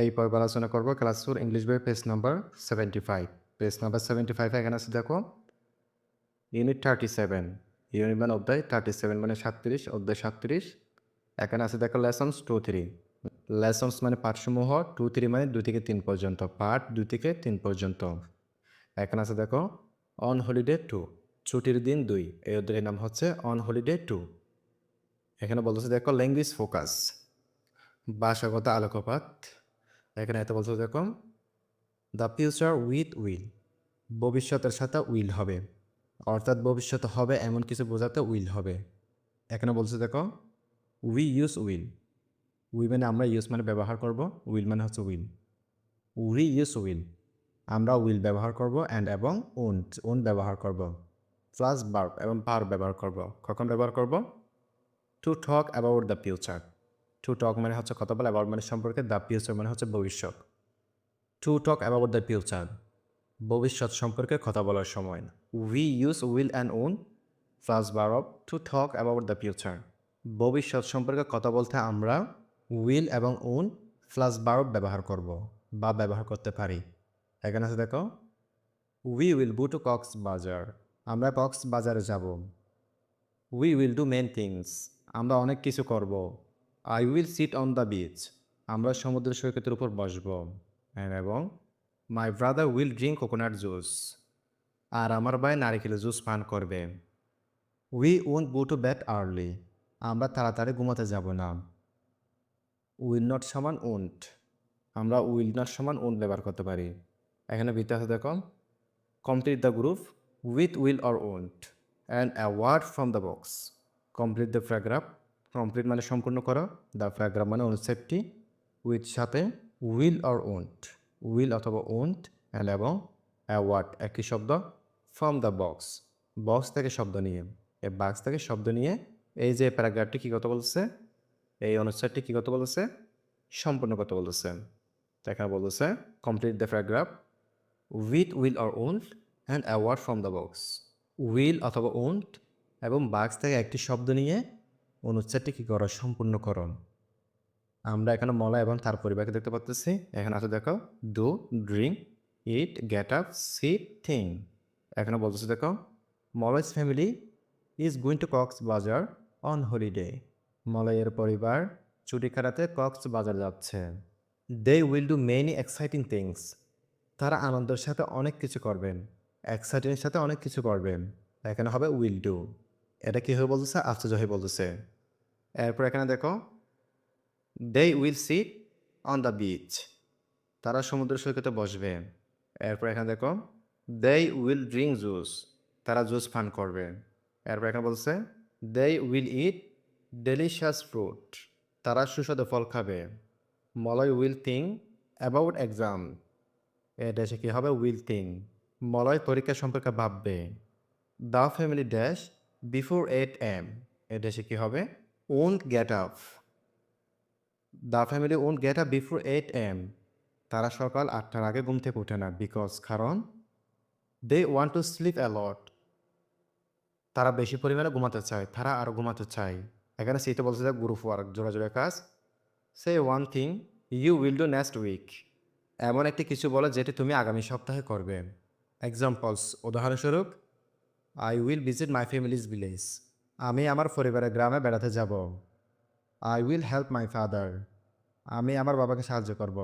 এই পর্ব আলোচনা করব ক্লাস ফোর ইংলিশ বই page number seventy five page number seventy five এখানে আছে, দেখো ইউনিট থার্টি সেভেন ইউনিট মানে অধ্যায় থার্টি সেভেন মানে সাতত্রিশ, অধ্যায় সাতত্রিশ। এখানে আছে, দেখো লেসন্স টু থ্রি লেসন্স মানে পাঠসমূহ টু থ্রি মানে দুই থেকে তিন পর্যন্ত। পাঠ দুই থেকে তিন পর্যন্ত। এখানে আছে, দেখো অন হলিডে টু ছুটির দিন দুই। এই অধ্যায়ের নাম হচ্ছে অন হলিডে টু এখানে বলতেছে, দেখো ল্যাঙ্গুয়েজ ফোকাস ভাষাগত আলোকপাত। এখানে এত বলতে দেখো দ্য ফিউচার উইথ উইল ভবিষ্যতের সাথে উইল হবে। অর্থাৎ ভবিষ্যৎ হবে এমন কিছু বোঝাতে উইল হবে। এখানে বলছে দেখো উই ইউজ উইল উই মানে আমরা ইউজ মানে ব্যবহার করব উইল মানে হচ্ছে উইল উই ইউজ উইল আমরা উইল ব্যবহার করব অ্যান্ড এবং ওন ওন ব্যবহার করব। প্লাস বার্ব এবং বার ব্যবহার করব। কখন ব্যবহার করব? To talk about the future to talk মানে হচ্ছে কথা বলা অ্যাবাউট মানে সম্পর্কে দ্য ফিউচার মানে হচ্ছে ভবিষ্যৎ। To talk about the future ভবিষ্যৎ সম্পর্কে কথা বলার সময়। We use will and own plus bar of to talk about the future ভবিষ্যৎ সম্পর্কে কথা বলতে আমরা উইল এবং ওন প্লাস বার ব্যবহার করব বা ব্যবহার করতে পারি। এখানে আছে দেখো we will go to Cox's Bazar আমরা কক্স বাজারে যাব। We will do many things আমরা অনেক কিছু করব। I will sit on the beach আমরা সমুদ্র সৈকতের উপর বসব। এবং my brother will drink coconut juice আর আমার ভাই নারিকেলের জুস পান করবে। We won't go to bed early আমরা তাড়াতাড়ি ঘুমাতে যাব না। উইল নট সমান ওন্ট আমরা উইল নট সমান ওন্ট ব্যবহার করতে পারি। এখানে ভিতরে আছে দেখো। Complete the group with will or won't and a word from the box complete the paragraph complete মানে সম্পূর্ণ করো। দ্য প্যারাগ্রাফ মানে অনুচ্ছেদটি উইথ সাথে উইল অর ওন্ট উইল অথবা ওন্ট অ্যান্ড এবং অ্যাওয়ার্ড একই শব্দ ফ্রম দ্য বক্স বক্স থেকে শব্দ নিয়ে, এই বাক্স থেকে শব্দ নিয়ে এই যে প্যারাগ্রাফটি কী কথা বলছে এই অনুচ্ছেদটি কী কথা বলছে সম্পূর্ণ কথা বলতেছে। তো এখানে বলতেছে complete the paragraph with will or won't and a word from the box will অথবা ওন্ট এবং বাক্স থেকে একটি শব্দ নিয়ে অনুচ্ছেদটি কী করো সম্পূর্ণকরণ। আমরা এখানে মলা এবং তার পরিবারকে দেখতে পাচ্ছি এখানে আছে দেখো do drink eat, get up, sit, thing. এখানে বলতেছে দেখো Malay's family is going to Cox's Bazar on holiday. মলয়ের পরিবার ছুটি কাটাতে কক্স বাজার যাচ্ছে। They will do many exciting things তারা আনন্দের সাথে অনেক কিছু করবেন। এক্সাইটিংয়ের সাথে অনেক কিছু করবেন। এখানে হবে উইল ডু এটা কী হয়ে বলতেছে? আশ্চর্য হয়ে বলতেছে। এরপর এখানে দেখো they will sit on the beach তারা সমুদ্র সৈকতে বসবে। এরপর এখানে দেখো দে উইল ড্রিঙ্ক জুস তারা জুস পান করবে। এরপর এখানে বলছে they will eat delicious fruit তারা সুস্বাদু ফল খাবে। Malay will think about exam এটা এসে কী হবে? উইল থিং মলয় পরীক্ষা সম্পর্কে ভাববে। The family dash before eight M এটা এসে কী হবে? Won't get up the family won't get up before eight M তারা সকাল আটটার আগে ঘুম থেকে ওঠে না বিকজ কারণ they want to sleep a lot তারা বেশি পরিমাণে ঘুমাতে চায়, তারা আরও ঘুমাতে চায়। এখানে সেইটা বলছে যে গ্রুপ ওয়ার্ক জোড়া জোড়া কাজ। Say one thing you will do next week এমন একটি কিছু বলো যেটি তুমি আগামী সপ্তাহে করবে। এক্সাম্পলস উদাহরণস্বরূপ I will visit my family's village আমি আমার পরিবারের গ্রামে বেড়াতে যাব। I will help my father আমি আমার বাবাকে সাহায্য করব।